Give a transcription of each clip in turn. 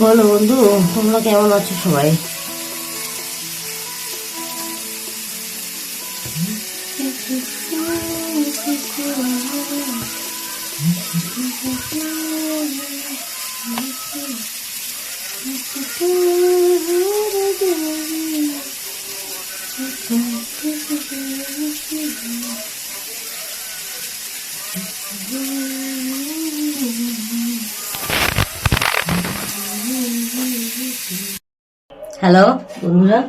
বলো বন্ধু তোমরা কেমন আছো সবাই? হ্যালো, বন্ধুরা।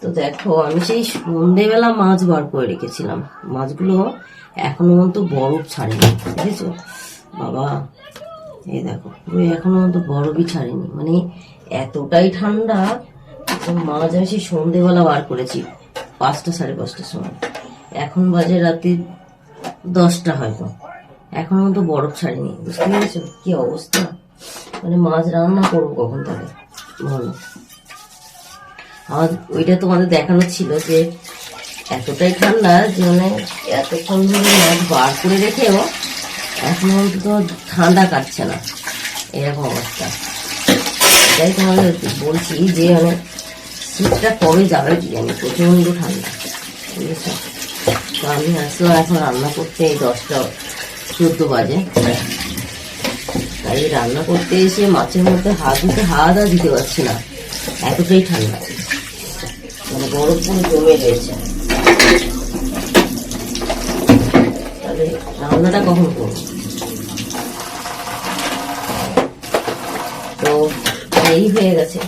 তো দেখো, আমি সেই সন্ধেবেলা মাছ বার করে রেখেছিলাম। মাছগুলো এখনও পর্যন্ত বরফ ছাড়েনি, বুঝেছ? বাবা, এই দেখো ওই এখনও পর্যন্ত বরফই ছাড়েনি। মানে এতটাই ঠান্ডা মাছ আমি সেই সন্ধেবেলা বার করেছি, পাঁচটা সাড়ে পাঁচটার সময়। এখন বাজে রাতে দশটা হয়তো। এখনও পর্যন্ত বরফ ছাড়েনি, বুঝতে পেরেছ? কি অবস্থা? মানে মাছ রান্না করব কখন তাহলে? বলো। আমার ওইটা তোমাদের দেখানো ছিল যে এতটাই ঠান্ডা যে মানে এতক্ষণ ধরে মাছ বার করে রেখেও এখন অন্তত ঠান্ডা কাটছে না। এরকম অবস্থা। এটাই তোমাদের বলছি যে মানে শীতটা কবে যাবে কি জানি প্রচণ্ড ঠান্ডা। বুঝেছ? তো আমি আসলাম এখন রান্না করতে এই দশটা চোদ্দ বাজে। তাই রান্না করতে এসে মাছের মধ্যে হাত দিতে, হাত আর দিতে পারছি না। এতটাই ঠান্ডা। মানে বরফ পুরো জমে রয়েছে। তাহলে রান্নাটা কখন করব? তো দেরি হয়ে গেছে,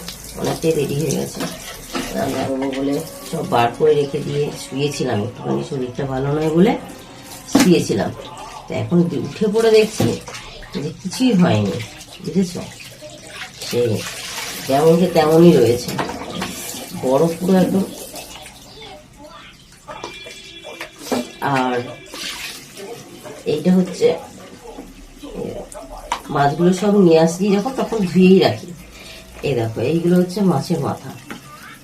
অনেকটাই দেরি হয়ে গেছে। রান্না করব বলে সব বার করে রেখে দিয়ে শুয়েছিলাম। একটুখানি শরীরটা ভালো নয় বলে শুয়েছিলাম। তো এখন উঠে পড়ে দেখছি যে কিছুই হয়নি, বুঝেছ? সে যেমন যেমনকে তেমনই রয়েছে। বরফ পুরো একদম। আর এইটা হচ্ছে মাছগুলো সব নিয়ে আসি যখন, তখন ধুয়েই রাখি। এই দেখো, এইগুলো হচ্ছে মাছের মাথা।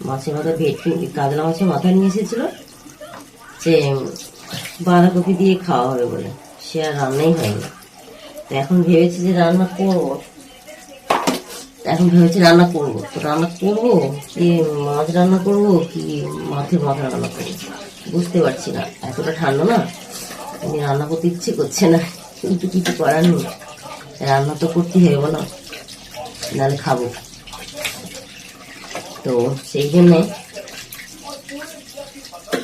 মাছের মাথা ভেটকি, কাতলা মাছের মাথা নিয়ে এসেছিল। যে, বাঁধাকপি দিয়ে খাওয়া হবে বলে। সে আর রান্নাই হয়নি। তো এখন ভেবেছি যে রান্না করব। এখন ভেবেছি রান্না করব। তো রান্না করব? কি মাছ রান্না করব? কি মাছের মাথা রান্না করব? বুঝতে পারছি না। এতটা ঠান্ডা না? আমি রান্না করতে ইচ্ছে করছে না। কিন্তু কিছু করার নেই। রান্না তো করতেই হবে বলো নাহলে খাব। তো সেই জন্যে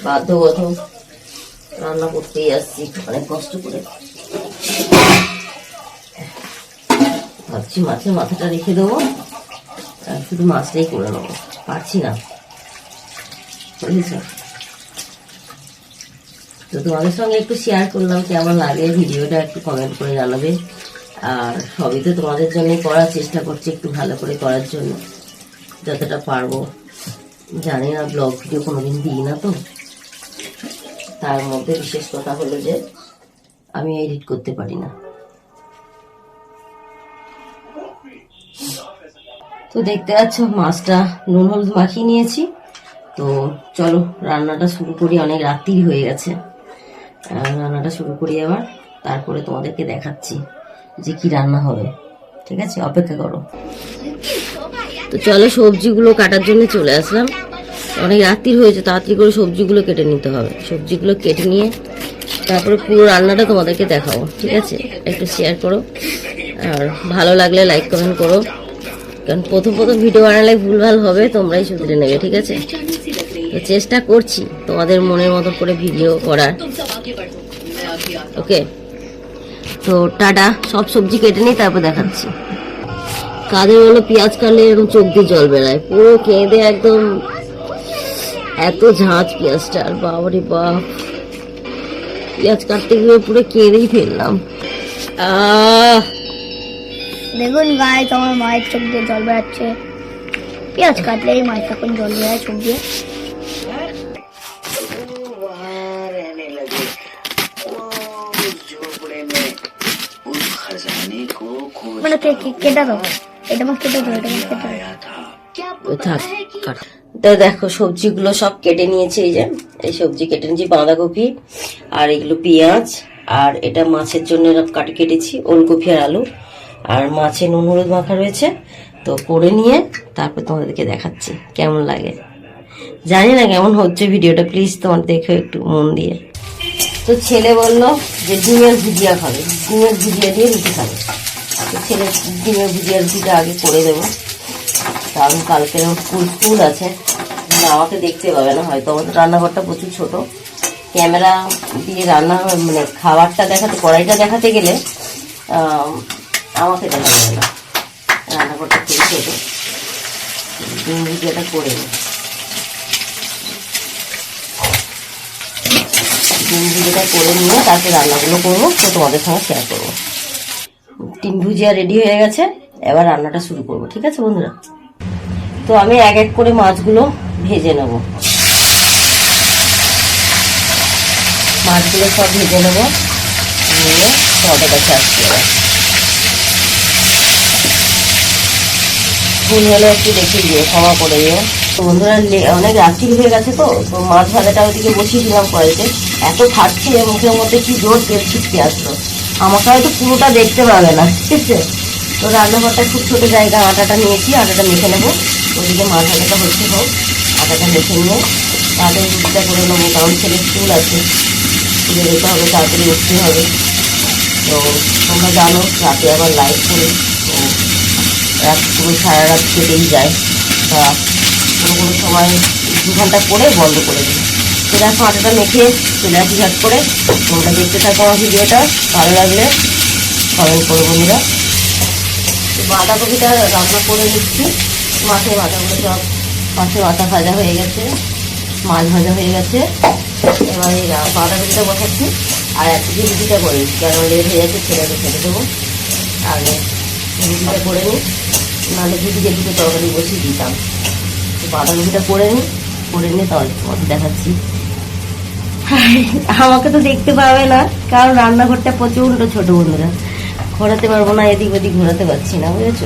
বাধ্যগত রান্না করতেই আসছি। অনেক কষ্ট করে। ভাবছি মাছের মাথাটা রেখে দেবো আর শুধু মাছটাই করে নেব পারছি না বুঝেছ তো তোমাদের সঙ্গে একটু শেয়ার করলাম কেমন লাগে ভিডিওটা একটু কমেন্ট করে জানাবে আর সবই তো তোমাদের জন্যই করার চেষ্টা করছি একটু ভালো করে করার জন্য যতটা পারব জানি না ব্লগ ভিডিও কোনোদিন দিই না তো তার মধ্যে বিশেষ কথা হলো যে আমি এডিট করতে পারি না তো দেখতে পাচ্ছ, মাছটা নুন হলুদ মাখিয়ে নিয়েছি। তো চলো, রান্নাটা শুরু করি, অনেক রাত্রির হয়ে গেছে। রান্নাটা শুরু করি আবার তারপরে তোমাদেরকে দেখাচ্ছি যে কি রান্না হবে। ঠিক আছে? অপেক্ষা করো। তো চলো, সবজিগুলো কাটার জন্য চলে আসলাম। অনেক রাত্রির হয়েছে, তাড়াতাড়ি করে সবজিগুলো কেটে নিতে হবে। সবজিগুলো কেটে নিয়ে তারপরে পুরো রান্নাটা তোমাদেরকে দেখাবো। ঠিক আছে? একটু শেয়ার করো। আর ভালো লাগলে লাইক কমেন্ট করো। কারণ প্রথম প্রথম ভিডিও বানালে ভুলভাল হবে, তোমরাই শুধরে নেবে, ঠিক আছে? তো চেষ্টা করছি তোমাদের মনের মতো করে ভিডিও করার। ওকে তো টাটা, সব সবজি কেটে নিই, তারপর দেখাচ্ছি। কাদের হলো পেঁয়াজ কাটলে এরকম চোখ দিয়ে জল বেড়ায় পুরো কেঁদে একদম এত ঝাঁজ পেঁয়াজটার বাবারে বাপ। পেঁয়াজ কাটতে গিয়ে পুরো কেঁদেই ফেললাম। আহ! দেখুন গায়ে তোমার মায়ের চোখ দিয়ে জল বেড়াচ্ছে পেঁয়াজ কাটলেই মায়ের তখন জল বেড়ায় চোখ দিয়ে। মানে। তো দেখো, সবজিগুলো সব কেটে নিয়েছি, এই যে, এই সবজি কেটে নিয়েছি, বাঁধাকপি আর এগুলো পেঁয়াজ। আর এটা মাছের জন্য কাটি কেটেছি, ওলকপি আর আলু। আর মাছে নুন হলুদ মাখা রয়েছে। তো করে নিয়ে তারপর তোমাদেরকে দেখাচ্ছি, কেমন লাগে। জানি না কেমন হচ্ছে ভিডিওটা প্লিজ তোমার দেখো একটু মন দিয়ে। তো ছেলে বলল যে ডিমের ভুজিয়া খাবে, ডিমের ভুজিয়া দিয়ে রুটি খাবে। তো ছেলে ডিমের ভুজিয়া রুটিটা আগে করে দেবো। কারণ কালকে স্কুল স্কুল আছে। আমাকে দেখতে পাবে না, হয়তো আমাদের রান্নাঘরটা প্রচুর ছোট। ক্যামেরা দিয়ে রান্না মানে খাবারটা দেখাতে, কড়াইটা দেখাতে গেলে আমাকে দেখা না রান্নাঘরটা খুবই ছোট ভুজিয়াটা করে ডিম ভুজিয়াটা করে নিয়ে তারপরে রান্নাগুলো করব, তো তোমাদের সঙ্গে শেয়ার করব। ডিম ভুজিয়া রেডি হয়ে গেছে, এবার রান্নাটা শুরু করব, ঠিক আছে বন্ধুরা? তো আমি এক এক করে মাছগুলো ভেজে নেব। মাছগুলো সব ভেজে নেব। নিয়ে তোমাদের কাছে আসছি এবার ভুল হলে একটু দেখে দিও, ক্ষমা করে দিও। তো বন্ধুরা অনেক রাত্রি হয়ে গেছে তো তো মাছ ভাজাটা ওদিকে বসিয়ে দিলাম কড়াইতে। এত খাচ্ছি মুখের মধ্যে, কি জোর তেল ছিটকে আসলো। আমাকে হয়তো পুরোটা দেখতে পাবে না, ঠিক আছে? তো রান্নাঘরটা খুব ছোটো জায়গা, আটাটা নিয়েছি, আটাটা মেখে নেব। ওদিকে মাছ ভাজাটা হচ্ছে হোক, আটাটা মেখে নিয়ে। তাদের রুটিটা করে নেব, কারণ ছেলে স্কুল আছে। স্কুলে যেতে হবে, তাড়াতাড়ি উঠতে হবে। তো তোমরা জানো, রাতে আবার লাইট করি। রাত পুরো সারা রাত কেটেই যায়। তা কোনো কোনো সময় দু ঘণ্টা পরে বন্ধ করে দিই। তো দেখো আটাটা মেখে চলে আসি ঝাট করে। তোমরা দেখতে থাকো আমার ভিডিওটা, ভালো লাগলে কমেন্ট করো বন্ধুরা। বাঁধাকপিটা রান্না করে নিচ্ছি। মাছের মাথাগুলো সব, মাছের মাথা ভাজা হয়ে গেছে, মাছ ভাজা হয়ে গেছে। এবার এই বাঁধাকপিটা বসাচ্ছি। আর একদিকে রুটিটা করে নিচ্ছি, কারণ লেট হয়ে যাচ্ছে, ছেলেকে ফেলে দেবো। আগে রুটিটা করে নিই। নাহলে দুদিকে তরকারি বসিয়ে দিতাম। বাঁধাকপিটা করে নিই করে নিয়ে তাহলে তোমাকে দেখাচ্ছি। আমাকে তো দেখতে পাবে না, কারণ রান্নাঘরটা প্রচণ্ড ছোট বন্ধুরা। ঘোরাতে পারব না, এদিক ওদিক ঘোরাতে পারছি না, বুঝেছ?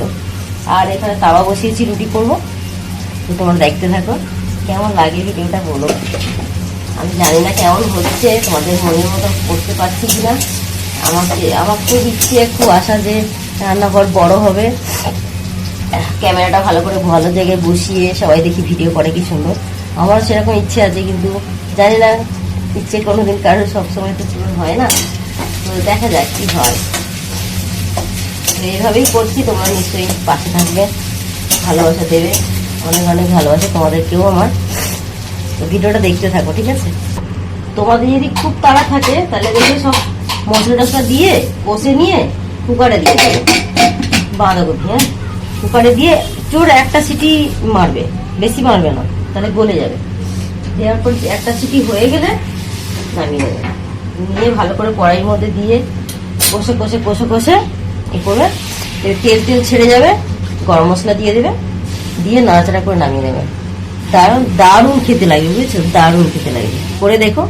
আর এখানে তাওয়া বসিয়েছি, রুটি করব। তো তোমরা দেখতে থাকো, কেমন লাগে ভিডিওটা বলো। আমি জানি না কেমন হচ্ছে, তোমাদের মনের মতো করতে পারছি কিনা। আমাকে আমার খুব ইচ্ছে খুব আশা যে রান্নাঘর বড় হবে। ক্যামেরাটা ভালো করে ভালো জায়গায় বসিয়ে সবাই দেখি ভিডিও করে কি সুন্দর। আমার সেরকম ইচ্ছে আছে, কিন্তু জানি না, ইচ্ছে কোনোদিন কারোর সবসময় তো পূরণ হয় না। তো দেখা যাক কি হয়। এইভাবেই করছি, তোমরা নিশ্চয়ই পাশে থাকবে, ভালোবাসা দেবে, অনেক অনেক ভালোবাসা তোমাদেরকেও আমার। তো ভিডিওটা দেখতে থাকো, ঠিক আছে? তোমাদের যদি খুব তাড়া থাকে, তাহলে দেখবে সব মশলা টসলা দিয়ে, কষে নিয়ে, কুকারে দিয়ে দেবে। বাঁধাকপি হ্যাঁ? কুকারে দিয়ে চোর একটা সিটি মারবে, বেশি মারবে না, তাহলে গলে যাবে। দেওয়ার পর একটা সিটি হয়ে গেলে নামিয়ে নেবে। নিয়ে ভালো করে কড়াইয়ের মধ্যে দিয়ে কষে কষে কষে কষে এ করবে তেল তেল ছেড়ে যাবে, গরম মশলা দিয়ে দেবে, দিয়ে নাড়াচাড়া করে নামিয়ে নেবে। দারুণ দারুণ খেতে লাগবে, বুঝেছ? দারুণ খেতে লাগবে। করে দেখো।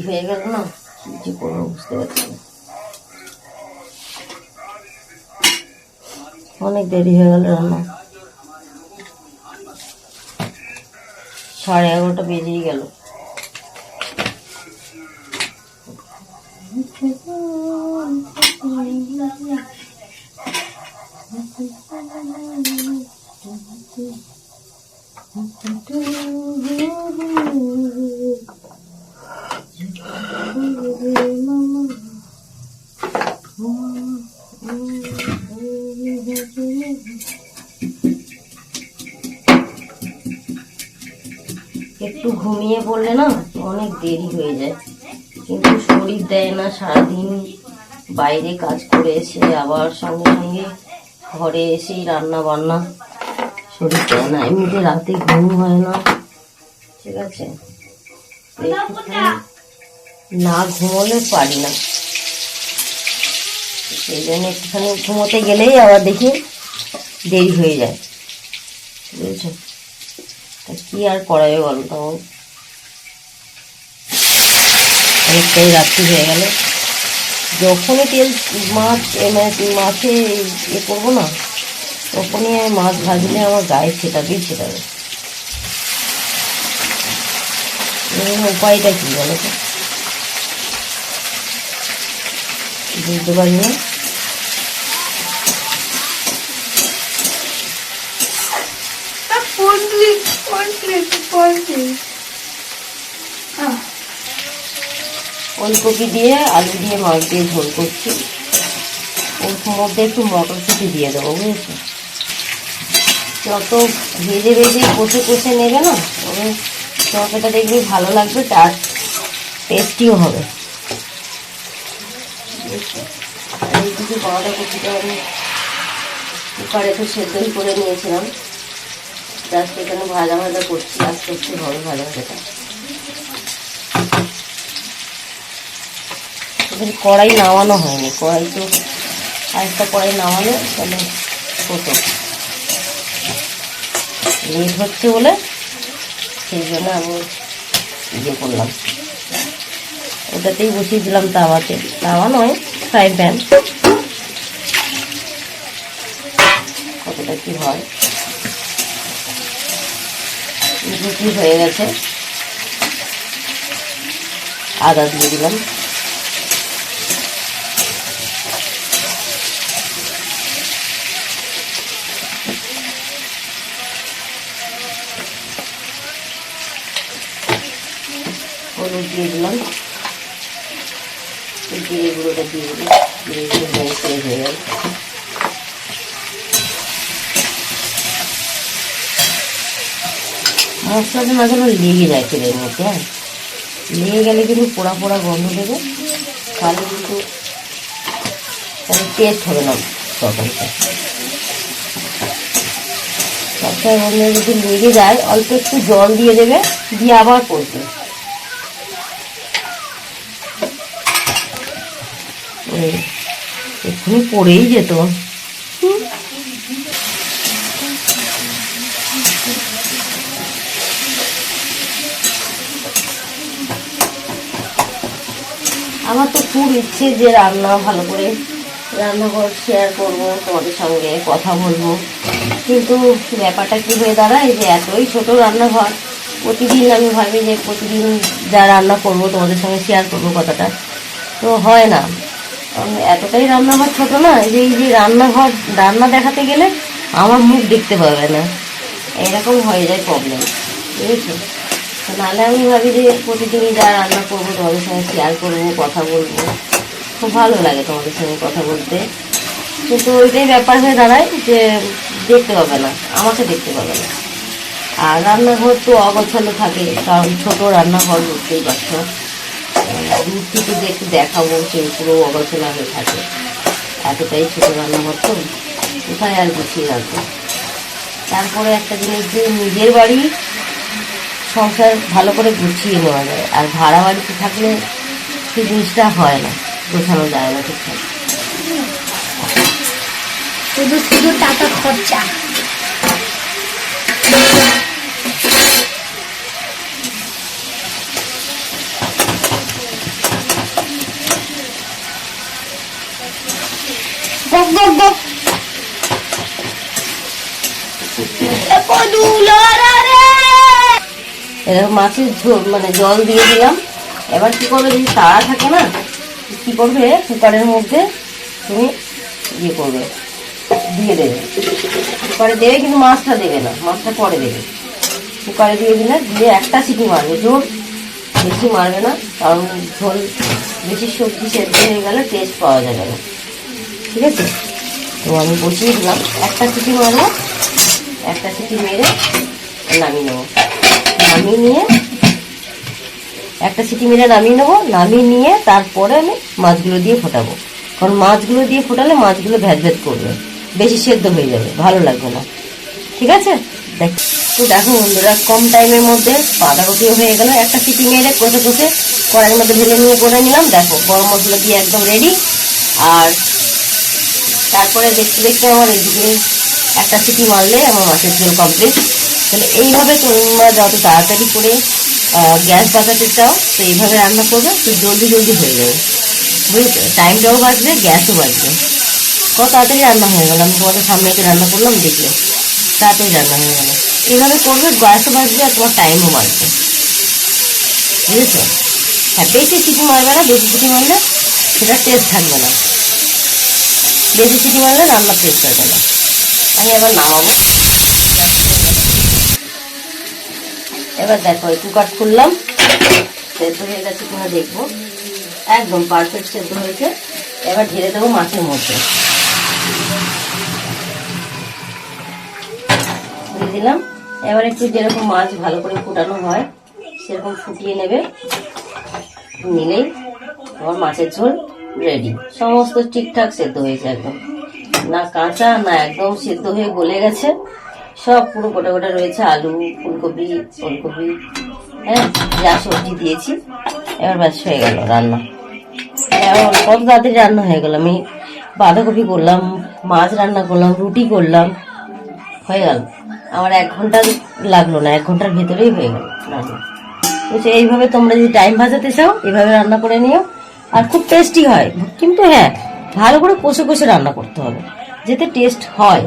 হয়ে গেল না কি যে করব বুঝতে পারছি অনেক দেরি হয়ে গেল রান্না সাড়ে এগারোটা বেজেই গেল একটু ঘুমিয়ে পড়লে না অনেক দেরি হয়ে যায়। কিন্তু শরীর দেয় না, সারাদিন বাইরে কাজ করে এসে আবার সঙ্গে সঙ্গে ঘরে এসেই রান্না বান্না শরীর দেয় না, এমনিতে রাতে ঘুম হয় না, ঠিক আছে? না ঘুমোলে পারি না। সেই জন্য একটুখানি ঘুমোতে গেলেই আবার দেখি দেরি হয়ে যায়। বুঝেছ? কি আর করাবে বলো তো? অনেকটাই রাত্রি হয়ে গেল। যখনই তেল মাছ মাছে এ করব না, তখনই আমি মাছ ভাজলে আমার গায়ে ছেটাবেই ছেটাবে উপায়টা কি বলো তো? বুঝতে পারি না। ওলকপি দিয়ে আলু দিয়ে মাছ দিয়ে ঝোল করছি। ওর মধ্যে একটু মটরশুঁটি দিয়ে দেবো, বুঝেছ? যত ভেজে ভেজে কষে কষে নেবে না, তবে তরকারিটা দেখবি ভালো লাগবে আর টেস্টিও হবে? আর এইটুকু বাঁধাকপিটা আমি কুকারে তো সেদ্ধই করে নিয়েছিলাম জাস্ট এখানে ভাজা ভাজা করছি, আস্তে আস্তে হবে ভাজা ভাজাটা। এখানে কড়াই নামানো হয়নি, কড়াই তো আরেকটা কড়াই নামালে তাহলে হতো। লেট হচ্ছে বলে সেই জন্য আমি ইয়ে করলাম। ওটাতেই বসিয়ে দিলাম তাওয়াতে। তাওয়া নয়, ফ্রাই প্যান। কতটা কি হয়? রুটি হয়ে গেছে। আদা দিয়ে দিলাম। দিয়ে দিলাম। দিয়ে দিলাম। হয়ে গেল মশলাটা না যেন লেগে যায় তেলের মধ্যে হ্যাঁ? লেগে গেলে কিন্তু পোড়া পোড়া গন্ধ দেবে, তাহলে কিন্তু টেস্ট হবে না তরকারিটা। তরকারি মধ্যে যদি লেগে যায়, অল্প একটু জল দিয়ে দেবে, দিয়ে আবার করবে এক্ষুনি পড়েই যেত। আমার তো খুব ইচ্ছে যে রান্না ভালো করে রান্নাঘর শেয়ার করব, তোমাদের সঙ্গে কথা বলব। কিন্তু ব্যাপারটা কী হয়ে দাঁড়ায় যে এতই ছোট রান্নাঘর, প্রতিদিন আমি ভাবি যে প্রতিদিন যা রান্না করব, তোমাদের সঙ্গে শেয়ার করব কথাটা। তো হয় না। এতটাই রান্নাঘর ছোট না, যে এই যে রান্নাঘর, রান্না দেখাতে গেলে আমার মুখ দেখতে পাবে না। এরকম হয়ে যায় প্রবলেম বুঝেছ? নাহলে আমি ভাবি যে প্রতিদিনই যা রান্না করব তোমাদের সঙ্গে শেয়ার করব কথা বলব। খুব ভালো লাগে তোমাদের সঙ্গে কথা বলতে। কিন্তু ওইটাই ব্যাপার হয়ে দাঁড়ায় যে দেখতে পাবে না, আমাকে দেখতে পাবে না। আর রান্নাঘর তো অগোছালো থাকে, কারণ ছোটো রান্নাঘর বুঝতেই পারছ। দূর থেকে যে একটু দেখাবো সে পুরো অগোছালো হয়ে থাকে। এতটাই ছোটো রান্নাঘর তো, কোথায় আর গুছিয়ে রাখব? তারপরে একটা জিনিস যে নিজের বাড়ি সংসার ভালো করে গুছিয়ে নেওয়া যায়। আর ভাড়া বাড়িতে থাকলে সেই জিনিসটা হয় না, গোছানো যায় না ঠিকঠাক। শুধু শুধু টাকা খরচা। এ দুলারা রে এরকম মাছের ঝোল মানে জল দিয়ে দিলাম। এবার কি করবে, যদি তাড়া থাকে না, কি করবে, কুকারের মধ্যে তুমি ইয়ে করবে, দিয়ে দেবে। কুকারে দেবে কিন্তু মাছটা দেবে না, মাছটা পরে দেবে। কুকারে দিয়ে দিলে, দিয়ে একটা সিটি মারবে, জোর বেশি মারবে না, কারণ ঝোল বেশি সবজি সেদ্ধ হয়ে গেলে টেস্ট পাওয়া যাবে না। ঠিক আছে? তো আমি বসিয়ে দিলাম। একটা সিটি মারবো, একটা সিটি মেরে নামিয়ে নেব। নামিয়ে নিয়ে, একটা সিটি মেরে নামিয়ে নেব, নামিয়ে নিয়ে তারপরে আমি মাছগুলো দিয়ে ফোটাবো। কারণ মাছগুলো দিয়ে ফোটালে মাছগুলো ভ্যাদ ভ্যাদ করবে, বেশি সেদ্ধ হয়ে যাবে, ভালো লাগবে না। ঠিক আছে? দেখ, তো দেখো বন্ধুরা, কম টাইমের মধ্যে বাঁধাকপিও হয়ে গেল, একটা সিটি মেরে কষে কষে কড়াইয়ের মধ্যে ঢেলে নিয়ে করে নিলাম। দেখো, গরম মশলা দিয়ে একদম রেডি আর তারপরে দেখতে দেখতে আমার এদিকে একটা সিটি মারলে আমার মাছের ঝোল কমপ্লিট তাহলে এইভাবে তোমরা যত তাড়াতাড়ি করে গ্যাস বাঁচাতে চাও তো এইভাবে রান্না করবে তো জলদি জলদি হয়ে যাবে। বুঝেছ? টাইমটাও বাঁচবে, গ্যাসও বাঁচবে। কত তাড়াতাড়ি রান্না হয়ে গেল। আমি তোমাদের সামনে এসে রান্না করলাম, দেখলে। তাড়াতাড়ি রান্না হয়ে গেল। এইভাবে করবে, গ্যাসও বাঁচবে আর তোমার টাইমও বাঁচবে। বুঝেছ? হ্যাঁ বেশি সিটি মারবে না, বেশি সিটি মারলে সেটা টেস্ট থাকবে না। বেশি সিটি মারলে রান্নার টেস্ট হবে না। আমি এবার নামাবো। এবার দেখো, একটু কাট করলাম। সেদ্ধ হয়ে গেছে কিনা দেখব। একদম পারফেক্ট সেদ্ধ হয়েছে। এবার ঢেলে দেবো মাছের মধ্যে। দিয়ে দিলাম। এবার একটু যেরকম মাছ ভালো করে ফুটানো হয়, সেরকম ফুটিয়ে নেবে। নিলেই তোমার মাছের ঝোল রেডি সমস্ত ঠিকঠাক সেদ্ধ হয়েছে একদম। না কাঁচা, না একদম সেদ্ধ হয়ে গলে গেছে। সব পুরো গোটা গোটা রয়েছে, আলু, ফুলকপি ফুলকপি। হ্যাঁ যা সবজি দিয়েছি, এবার ব্যাস হয়ে গেল রান্না। এবার কত তাড়াতাড়ি রান্না হয়ে গেল? আমি বাঁধাকপি করলাম, মাছ রান্না করলাম, রুটি করলাম, হয়ে গেল। আমার এক ঘণ্টা লাগল না, এক ঘণ্টার ভেতরেই হয়ে গেল রান্না। বুঝছ এইভাবে তোমরা যদি টাইম ভাজাতে চাও এইভাবে রান্না করে নিও। আর খুব টেস্টি হয়, কিন্তু হ্যাঁ ভালো করে কষে কষে রান্না করতে হবে, যাতে টেস্ট হয়।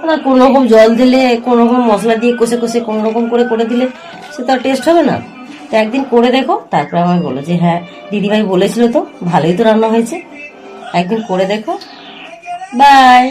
কোনো রকম জল দিলে কোন রকম মশলা দিয়ে কষে কষে কোনো রকম করে করে দিলে সে তো আর টেস্ট হবে না। তো একদিন করে দেখো, তারপর আমায় বলো যে হ্যাঁ দিদিভাই বলেছিল তো, ভালোই তো রান্না হয়েছে। একদিন করে দেখো। বাই